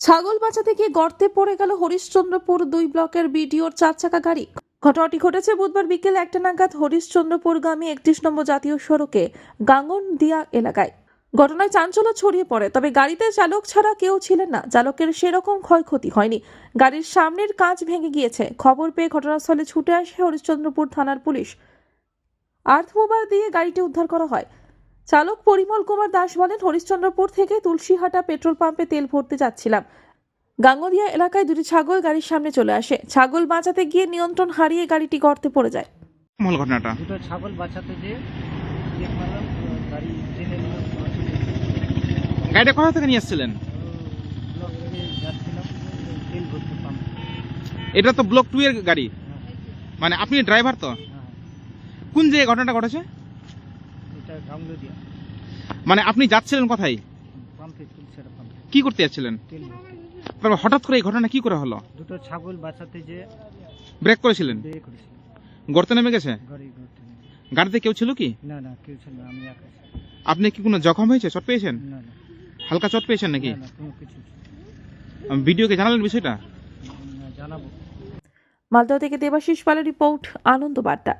ছাগল বাঁচাতে থেকে গর্তে পড়ে গেল হরিশ্চন্দ্রপুর দুই ব্লকের বিডিওর চার চাকা গাড়ি। ঘটনাটি ঘটেছে বুধবার বিকেল একটা নাগাদ হরিশ্চন্দ্রপুরগামী একত্রিশ নম্বর জাতীয় সড়কে গাঙ্গনদিয়া এলাকায়। ঘটনায় চাঞ্চল্য ছড়িয়ে পড়ে তবে গাড়িতে চালক ছাড়া কেউ ছিলেন না। চালকের সেরকম ক্ষয়ক্ষতি হয়নি। গাড়ির সামনের কাঁচ ভেঙে গিয়েছে। খবর পেয়ে ঘটনাস্থলে ছুটে আসে হরিশ্চন্দ্রপুর থানার পুলিশ। আর্থ মোবার দিয়ে গাড়িটি উদ্ধার করা হয়। চালক পরিমল কুমার দাস বলেন হরিশ্চন্দ্রপুর থেকে তুলসীহাটা পেট্রোল পাম্পে তেল ভরতে যাচ্ছিলাম। গাঙ্গদিয়া এলাকায় দুটি ছাগল গাড়ির সামনে চলে আসে। ছাগল বাঁচাতে গিয়ে নিয়ন্ত্রণ হারিয়ে গাড়িটি গর্তে পড়ে যায়। মূল ঘটনাটা। দুটো ছাগল বাঁচাতে যেয়ে চেক মারলাম তো গাড়ি ট্রেনে নিয়ে গাড়িটা কোথা থেকে নিয়ে এসেছিলেন? এটা তো ব্লক টু এর গাড়ি। মানে আপনি ড্রাইভার তো? কোন যে ঘটনাটা ঘটেছে? মানে আপনি যাচ্ছিলেন কোথায়? কি করতে যাচ্ছিলেন? তারপর হঠাৎ করে এই ঘটনা কি করে হলো? দুটো ছাগল বাঁচাতে যেয়ে ব্রেক করেছিলেন? গর্তে নেমে গেছে। গাড়িতে কেউ ছিল কি? না না কেউ ছিল আমি একা আপনি কি কোনো জখম হয়েছে? চট পেয়েছেন? না না। হালকা চট পেয়েছেন নাকি? ভিডিওকে জানালেন বিষয়টা? জানাব। মালদহ থেকে দেবাশিস পালের রিপোর্ট আনন্দ বার্তা।